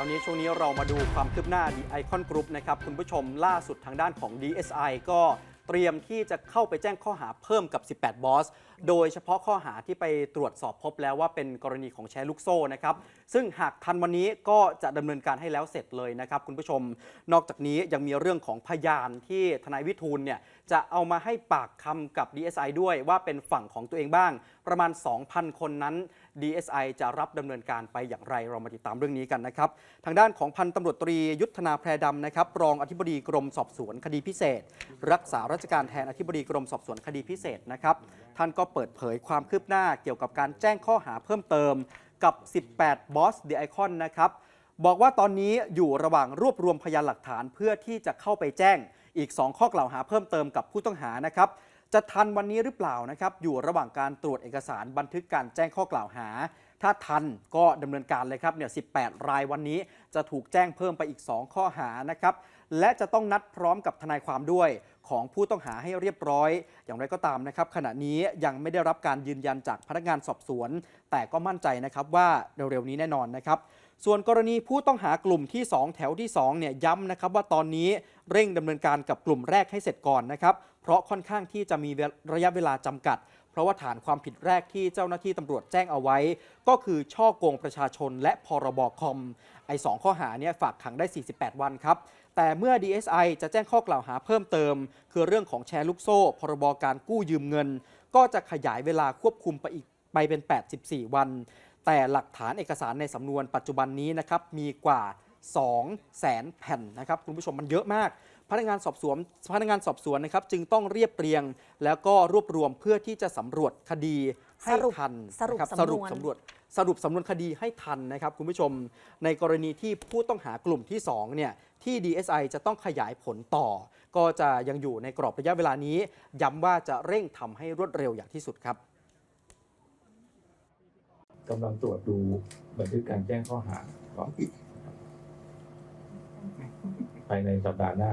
ช้านี้ช่วงนี้เรามาดูความคืบหน้า The Icon Group นะครับคุณผู้ชมล่าสุดทางด้านของ DSI ก็เตรียมที่จะเข้าไปแจ้งข้อหาเพิ่มกับ 18 บอส โดยเฉพาะข้อหาที่ไปตรวจสอบพบแล้วว่าเป็นกรณีของแชร์ลูกโซ่นะครับ ซึ่งหากทันวันนี้ก็จะดำเนินการให้แล้วเสร็จเลยนะครับคุณผู้ชม นอกจากนี้ยังมีเรื่องของพยานที่ทนายวิทูลเนี่ยจะเอามาให้ปากคำกับ DSI ด้วยว่าเป็นฝั่งของตัวเองบ้าง ประมาณ 2,000 คนนั้น DSI จะรับดำเนินการไปอย่างไรเรามาติดตามเรื่องนี้กันนะครับ ทางด้านของพันตำรวจตรียุทธนาแพรดำนะครับ รองอธิบดีกรมสอบสวนคดีพิเศษ รักษาราชการแทนอธิบดีกรมสอบสวนคดีพิเศษนะครับ ท่านก็เปิดเผยความคืบหน้าเกี่ยวกับการแจ้งข้อหาเพิ่มเติมกับ 18 บอสเดอะไอคอนนะครับบอกว่าตอนนี้อยู่ระหว่างรวบรวมพยานหลักฐานเพื่อที่จะเข้าไปแจ้งอีก 2 ข้อกล่าวหาเพิ่มเติมกับผู้ต้องหานะครับ จะทันวันนี้หรือเปล่านะครับ อยู่ระหว่างการตรวจเอกสารบันทึกการแจ้งข้อกล่าวหา ถ้าทันก็ดำเนินการเลยครับเนี่ย18 รายวันนี้จะถูกแจ้งเพิ่มไปอีก 2 ข้อหานะครับ และจะต้องนัดพร้อมกับทนายความด้วยของผู้ต้องหาให้เรียบร้อย อย่างไรก็ตามนะครับ ขณะนี้ยังไม่ได้รับการยืนยันจากพนักงานสอบสวน แต่ก็มั่นใจนะครับว่าเร็วๆนี้แน่นอนนะครับส่วนกรณีผู้ต้องหากลุ่มที่ 2 แถวที่2เนี่ยย้ำนะครับว่าตอนนี้เร่งดำเนินการกับกลุ่มแรกให้เสร็จก่อนนะครับ ราะค่อนข้างที่จะมีระยะเวลาจำกัด เพราะว่าฐานความผิดแรกที่เจ้าหน้าที่ตำรวจแจ้งเอาไว้ ก็คือช่อโกงประชาชนและพรบคอม ไอ้สองข้อหาเนี่ยฝากขังได้ 48 วันครับ แต่เมื่อ DSI จะแจ้งข้อกล่าวหาเพิ่มเติม คือเรื่องของแชร์ลูกโซ่ พรบการกู้ยืมเงิน ก็จะขยายเวลาควบคุมไปอีกไปเป็น 84 วัน แต่หลักฐานเอกสารในสำนวนปัจจุบันนี้นะครับมีกว่า2แสนแผ่นนะครับคุณผู้ชมมันเยอะมาก พนักงานสอบสวนพนักงานสอบสวนนะครับจึงต้องเรียบเรียง แล้วก็รวบรวมเพื่อที่จะสำรวจคดีให้สรุปทันสรุปนะคบสำนวนสรุปสำรวจสรุปสำนวนคดีให้ทันนะครับคุณผู้ชม ในกรณีที่ผู้ต้องหากลุ่มที่2เนี่ยที่ DSI จะต้องขยายผลต่อ ก็จะยังอยู่ในกรอบระยะเวลานี้ ย้ำว่าจะเร่งทำให้รวดเร็วอย่างที่สุดครับกำลังตรวจดูบันทึกการแจ้งข้อหาก่อนภายในสัปดาห์หน้า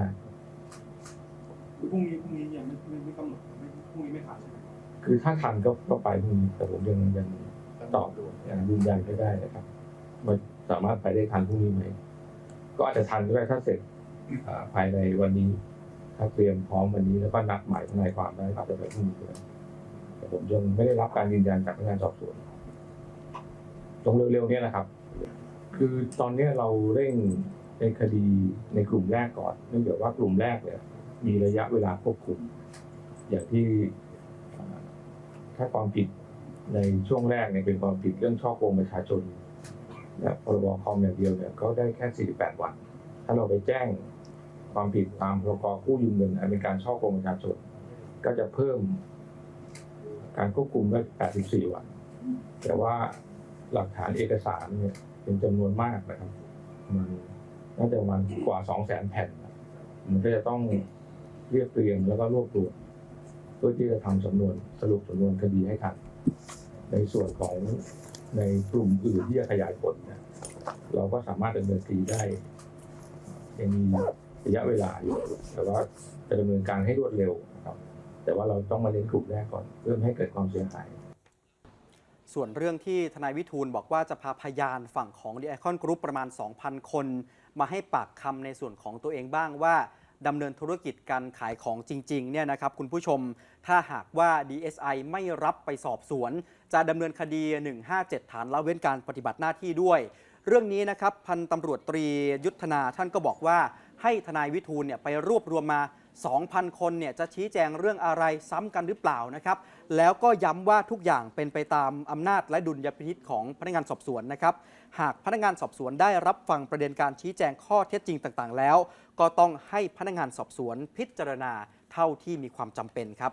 คือพรุ่งนี้พรุ่งนี้ยังไม่ไม่ไม่กำหนดไม่พรุ่งนี้ไม่ขาดใช่ไหมคือถ้าทันก็ก็ไปพรุ่งนี้แต่ผมยังยังตอบยังยืนยันไม่ได้นะครับว่าสามารถไปได้ทันพรุ่งนี้ไหมก็อาจจะทันก็ได้ถ้าเสร็จภายในวันนี้ ถ้าเตรียมพร้อมวันนี้แล้วก็นัดหมายทนายความได้อาจจะไปพรุ่งนี้ก็ได้แต่ผมยังไม่ได้รับการยืนยันจากพนักงานสอบสวนตรงเร็วๆเนี้นะครับ คือตอนนี้เราเร่งในคดีในกลุ่มแรกก่อนเนื่องจากว่ากลุ่มแรกเนี่ย มีระยะเวลาควบคุม อย่างที่ถ้าความผิดในช่วงแรกเนี่ยเป็นความผิดเรื่องช่อโกงประชาชนและพรบคอมอย่างเดียวเนี่ยก็ได้แค่ 48 วัน ถ้าเราไปแจ้งความผิดตามพรบกู้ยืมเงินอันเป็นการช่อโกงประชาชน ก็จะเพิ่มการควบคุมได้ 84 วัน แต่ว่าหลักฐานเอกสารเนี่ยเป็นจำนวนมากนะครับ มันน่าจะประมาณกว่า 200,000 แผ่น มันก็จะต้อง เรียบเรียงแล้วก็รวบรวมเพื่อที่จะทำสำนวนสรุปสำนวนคดีให้ทันในส่วนของในกลุ่มอื่นที่จะขยายผลเนยเราก็สามารถดำเนินคดีได้ยังมีระยะเวลาอยู่แต่ว่าจะดำเนินการให้รวดเร็วนะครับ แต่ว่าเราต้องมาเน้นกลุ่มแรกก่อนเพื่อไม่ให้เกิดความเสียหาย ส่วนเรื่องที่ทนายวิทูลบอกว่าจะพาพยานฝั่งของ The Icon Group ประมาณ 2,000 คน มาให้ปากคำในส่วนของตัวเองบ้างว่า ดำเนินธุรกิจการขายของจริงๆเนี่ยนะครับคุณผู้ชมถ้าหากว่า DSI ไม่รับไปสอบสวน จะดำเนินคดี 157 ฐานละเว้นการปฏิบัติหน้าที่ด้วย เรื่องนี้นะครับพันตำรวจตรียุทธนาท่านก็บอกว่า ให้ทนายวิทูลเนี่ยไปรวบรวมมา 2,000 คนเนี่ยจะชี้แจงเรื่องอะไรซ้ำกันหรือเปล่านะครับแล้วก็ย้ำว่าทุกอย่างเป็นไปตามอำนาจและดุลยพินิษของพนักงานสอบสวนนะครับหากพนักงานสอบสวนได้รับฟังประเด็นการชี้แจงข้อเท็จจริงต่างๆ แล้ว ก็ต้องให้พนักงานสอบสวนพิจารณาเท่าที่มีความจำเป็นครับ